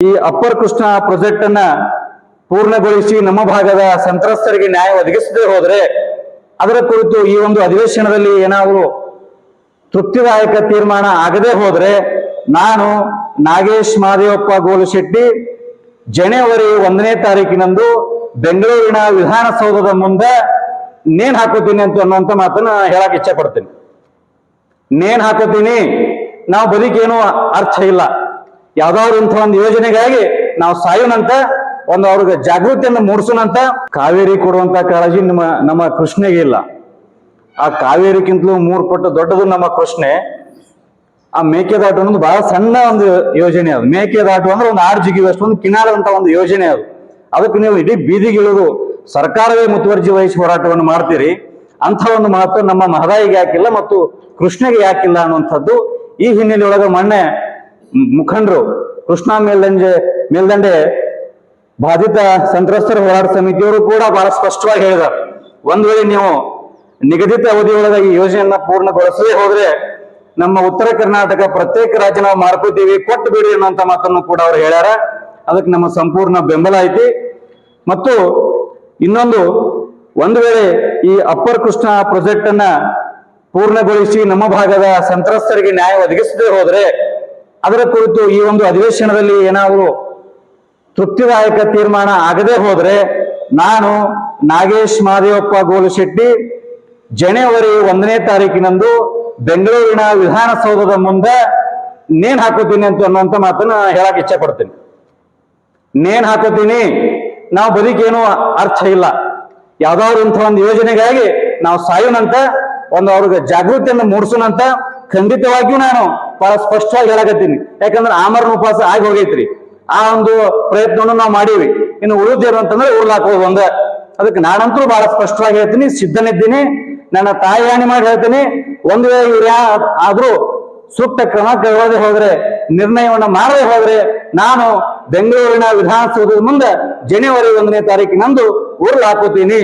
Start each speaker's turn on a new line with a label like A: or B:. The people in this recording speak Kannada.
A: ಈ ಅಪ್ಪರ್ ಕೃಷ್ಣ ಪ್ರಾಜೆಕ್ಟ್ ಅನ್ನ ಪೂರ್ಣಗೊಳಿಸಿ ನಮ್ಮ ಭಾಗದ ಸಂತ್ರಸ್ತರಿಗೆ ನ್ಯಾಯ ಒದಗಿಸದೇ ಹೋದ್ರೆ ಅದರ ಕುರಿತು ಈ ಒಂದು ಅಧಿವೇಶನದಲ್ಲಿ ಏನಾದರೂ ತೃಪ್ತಿದಾಯಕ ತೀರ್ಮಾನ ಆಗದೆ ಹೋದ್ರೆ ನಾನು ನಾಗೇಶ್ ಮಾದೇವಪ್ಪ ಗೋಲುಶೆಟ್ಟಿ ಜನವರಿ ಒಂದನೇ ತಾರೀಕಿನಂದು ಬೆಂಗಳೂರಿನ ವಿಧಾನಸೌಧದ ಮುಂದೆ ನೇಣ್ ಹಾಕೋತೀನಿ ಅಂತ ಅನ್ನುವಂತ ಮಾತನ್ನ ಹೇಳಕ್ ಇಚ್ಛೆ ಪಡ್ತೀನಿ. ನೇಣ್ ಹಾಕೋತೀನಿ. ನಾವು ಬದುಕೇನು ಅರ್ಥ ಇಲ್ಲ. ಯಾವ್ದಾದ್ರು ಇಂಥ ಒಂದು ಯೋಜನೆಗಾಗಿ ನಾವು ಸಾಯೋಣಂತ, ಒಂದು ಅವ್ರಿಗೆ ಜಾಗೃತಿಯನ್ನು ಮೂಡಿಸೋಣಂತ ಕಾವೇರಿ ಕೊಡುವಂತ ಕಾಳಜಿ ನಮ್ಮ ನಮ್ಮ ಕೃಷ್ಣೆಗೆ ಇಲ್ಲ. ಆ ಕಾವೇರಿಗಿಂತಲೂ ಮೂರು ಪಟ್ಟು ದೊಡ್ಡದು ನಮ್ಮ ಕೃಷ್ಣೆ. ಆ ಮೇಕೆದಾಟು ಅನ್ನೋದು ಬಹಳ ಸಣ್ಣ ಒಂದು ಯೋಜನೆ ಅದು. ಮೇಕೆದಾಟು ಅಂದ್ರೆ ಒಂದು ಆರು ಜಿಗಿವಷ್ಟು ಒಂದು ಕಿನಾಲ್ ಒಂದು ಯೋಜನೆ ಅದು. ಅದಕ್ಕೆ ನೀವು ಇಡೀ ಬೀದಿಗಿಳಿದು ಸರ್ಕಾರವೇ ಮುತುವರ್ಜಿ ವಹಿಸಿ ಹೋರಾಟವನ್ನು ಮಾಡ್ತೀರಿ. ಅಂಥ ಒಂದು ಮಾತು ನಮ್ಮ ಮಹದಾಯಿಗೆ ಯಾಕಿಲ್ಲ ಮತ್ತು ಕೃಷ್ಣಗೆ ಯಾಕಿಲ್ಲ ಅನ್ನುವಂಥದ್ದು ಈ ಹಿನ್ನೆಲೆಯೊಳಗೆ ಮೊನ್ನೆ ಮುಖಂಡರು ಕೃಷ್ಣಾ ಮೇಲ್ದಂಡೆ ಮೇಲ್ದಂಡೆ ಬಾಧಿತ ಸಂತ್ರಸ್ತರ ಹೋರಾಟ ಸಮಿತಿಯವರು ಕೂಡ ಬಹಳ ಸ್ಪಷ್ಟವಾಗಿ ಹೇಳಿದ್ದಾರೆ. ಒಂದ್ ವೇಳೆ ನೀವು ನಿಗದಿತ ಅವಧಿಯೊಳಗೆ ಈ ಯೋಜನೆಯನ್ನ ಪೂರ್ಣಗೊಳಿಸದೇ ಹೋದ್ರೆ ನಮ್ಮ ಉತ್ತರ ಕರ್ನಾಟಕ ಪ್ರತ್ಯೇಕ ರಾಜ್ಯ ನಾವು ಮಾಡ್ಕೋತೀವಿ ಕೊಟ್ಟು ಬಿಡಿ ಅನ್ನೋಂತ ಮಾತನ್ನು ಕೂಡ ಅವ್ರು ಹೇಳ್ಯಾರ. ಅದಕ್ಕೆ ನಮ್ಮ ಸಂಪೂರ್ಣ ಬೆಂಬಲ ಐತಿ. ಮತ್ತು ಇನ್ನೊಂದು, ಒಂದು ವೇಳೆ ಈ ಅಪ್ಪರ್ ಕೃಷ್ಣ ಪ್ರಾಜೆಕ್ಟ್ ಅನ್ನ ಪೂರ್ಣಗೊಳಿಸಿ ನಮ್ಮ ಭಾಗದ ಸಂತ್ರಸ್ತರಿಗೆ ನ್ಯಾಯ ಒದಗಿಸದೇ ಹೋದ್ರೆ ಅದರ ಕುರಿತು ಈ ಒಂದು ಅಧಿವೇಶನದಲ್ಲಿ ಏನಾದರೂ ತೃಪ್ತಿದಾಯಕ ತೀರ್ಮಾನ ಆಗದೆ ಹೋದರೆ ನಾನು ನಾಗೇಶ್ ಮಹದೇವಪ್ಪ ಗೋಲುಶೆಟ್ಟಿ ಜನವರಿ ಒಂದನೇ ತಾರೀಕಿನಂದು ಬೆಂಗಳೂರಿನ ವಿಧಾನಸೌಧದ ಮುಂದೆ ನೇಣ್ ಹಾಕೋತೀನಿ ಅಂತ ಅನ್ನುವಂಥ ಮಾತನ್ನ ಹೇಳಕ್ ಇಚ್ಛೆ ಪಡ್ತೀನಿ ನೇಣ್ ಹಾಕೋತೀನಿ ನಾವು ಬದುಕೇನು ಅರ್ಥ ಇಲ್ಲ. ಯಾವ್ದಾದ್ರು ಇಂಥ ಒಂದು ಯೋಜನೆಗಾಗಿ ನಾವು ಸಾಯೋಣಂತ, ಒಂದು ಅವ್ರಿಗೆ ಜಾಗೃತಿಯನ್ನು ಮೂಡಿಸೋಣಂತ ಖಂಡಿತವಾಗಿಯೂ ನಾನು ಬಹಳ ಸ್ಪಷ್ಟವಾಗಿ ಹೇಳಕತ್ತೀನಿ. ಯಾಕಂದ್ರೆ ಆಮರಣ ಉಪವಾಸ ಆಗಿ ಹೋಗೈತ್ರಿ. ಆ ಒಂದು ಪ್ರಯತ್ನವನ್ನು ನಾವು ಮಾಡೀವಿ. ಇನ್ನು ಉಳಿದೇನು ಅಂತಂದ್ರೆ ಉಳ್ಲಾಕೋದು ಒಂದ ಅದಕ್ಕೆ ನಾನಂತೂ ಬಹಳ ಸ್ಪಷ್ಟವಾಗಿ ಹೇಳ್ತೀನಿ, ಸಿದ್ಧನಿದ್ದೀನಿ. ನನ್ನ ತಾಯಿ ಹಾನಿ ಮಾಡಿ ಹೇಳ್ತೀನಿ. ಒಂದು ವೇಳೆ ಇವ್ರು ಯಾ ಆದ್ರೂ ಸೂಕ್ತ ಕ್ರಮ ಕೈಗೊಳ್ಳದೆ ಹೋದ್ರೆ, ನಿರ್ಣಯವನ್ನು ಮಾಡದೆ ಹೋದ್ರೆ, ನಾನು ಬೆಂಗಳೂರಿನ ವಿಧಾನಸೌಧದ ಮುಂದೆ ಜನವರಿ ಒಂದನೇ ತಾರೀಕಿನಂದು ಉರುಳು ಹಾಕೋತೀನಿ